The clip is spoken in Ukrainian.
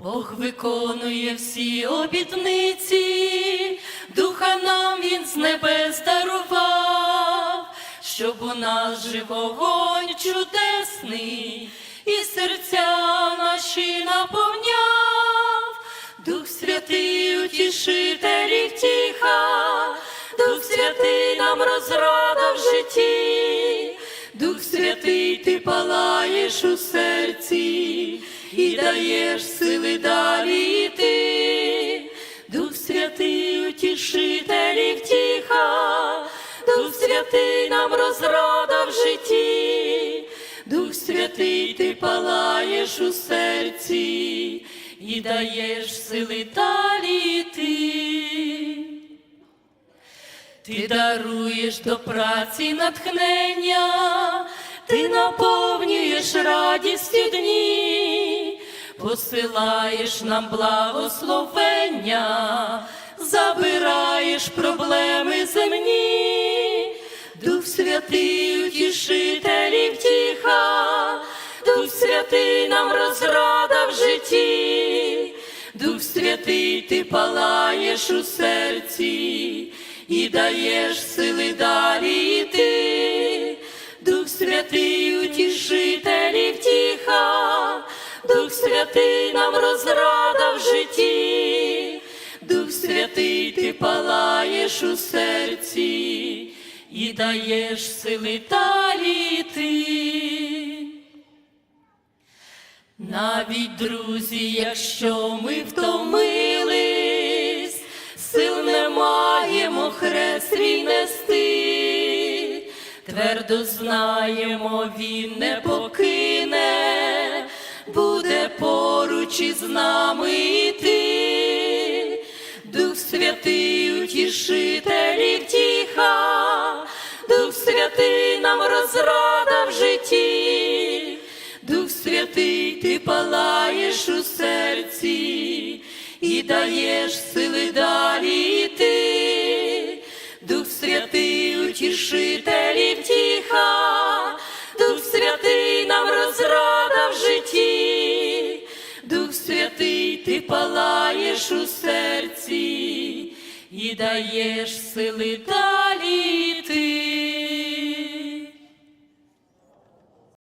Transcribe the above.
Бог виконує всі обітниці, духа нам він з небес дарував, щоб у нас жив вогонь чудесний, і серця наші наповняв, Дух Святий утішитель і втіха, Дух Святий нам розрада в житті, Дух Святий, ти палаєш у серці і даєш сили далі йти. Дух Святий, утішитель і втіха, Дух Святий нам розрада в житті, Дух Святий, ти палаєш у серці і даєш сили далі йти. Ти даруєш до праці натхнення, ти наповнюєш радістю дні, посилаєш нам благословення, забираєш проблеми земні, Дух Святий, утішитель і втіха, Дух Святий нам розрада в житті, Дух Святий, ти палаєш у серці і даєш сили далі йти. Дух Святий, Святий нам розрада в житті, Дух Святий, ти палаєш у серці і даєш сили далі йти. Навіть друзі, якщо ми втомились, сил не маємо хрест свій нести, твердо знаємо, він не покине, поруч із нами йти. Дух Святий, утішитель і втіха, Дух Святий нам розрада в житті. Дух Святий, ти палаєш у серці і даєш сили далі йти. Дух Святий, утішитель і палаєш у серці і даєш сили далі.